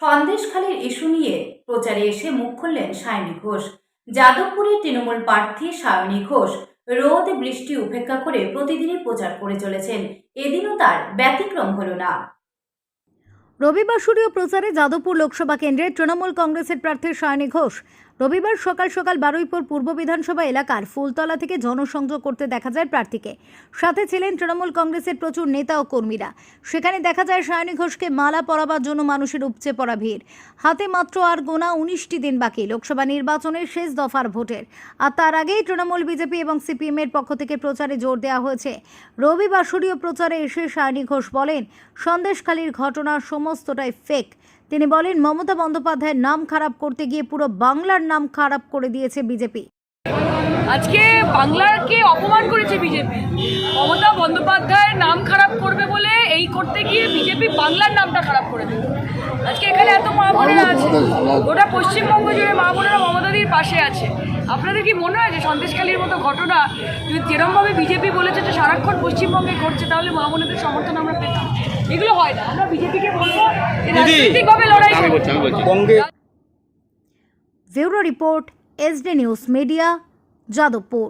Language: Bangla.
সন্দেশখালীর ইস্যু নিয়ে প্রচারে এসে মুখ খুললেন সায়নী ঘোষ। যাদবপুরের তৃণমূল প্রার্থী সায়নী ঘোষ রোদ বৃষ্টি উপেক্ষা করে প্রতিদিনই প্রচার করে চলেছেন। এদিনও তার ব্যতিক্রম হল না। রবিবার প্রচারে যাদবপুর লোকসভা কেন্দ্রে তৃণমূল কংগ্রেসের প্রার্থী সায়নী ঘোষ রবিবার সকাল সকাল বারুইপুর পূর্ব বিধানসভা এলাকার ফুলতলা থেকে জনসংযোগ করতে দেখা যায় প্রার্থীকে। সাথে ছিলেন তৃণমূল কংগ্রেসের প্রচুর নেতা ও কর্মীরা। সেখানে দেখা যায় সায়নী ঘোষকে মালা পরাবার জন্য মানুষের উপচে পড়া ভিড়। হাতে মাত্র আর গোনা উনিশটি দিন বাকি, লোকসভা নির্বাচনের শেষ দফার ভোটের। আর তার আগেই তৃণমূল বিজেপি এবং সিপিএম এর পক্ষ থেকে প্রচারে জোর দেওয়া হয়েছে। রবিবার শুরুও প্রচারে এসে সায়নী ঘোষ বলেন, সন্দেশখালীর ঘটনা সমস্তটাই ফেক তিনি বলেন মমতা বন্দ্যোপাধ্যায়ের নাম খারাপ করতে গিয়ে পুরো বাংলার নাম খারাপ করে দিয়েছে বিজেপি। আজকে বাংলাকে অপমান করেছে বিজেপি। মমতা বন্দ্যোপাধ্যায়ের নাম খারাপ করবে বলে এই করতে গিয়ে বিজেপি বাংলার নামটা খারাপ করে দেবে আজকে এখানে এত মা বোনেরা আছে গোটা পশ্চিমবঙ্গ জুড়ে মা বোনেরা মমতাদির পাশে আছে। আপনাদের কি মনে হয় যে সন্দেশখালীর মতো ঘটনা যদি যেরমভাবে বিজেপি বলেছে যে সারাক্ষণ পশ্চিমবঙ্গে ঘটছে তাহলে মা বোনেদের সমর্থন আমরা পেতাম? এগুলো হয় না। আমরা বিজেপিকে বলব রাজনৈতিকভাবে লড়াই। Bureau report SD news media Jadavpur.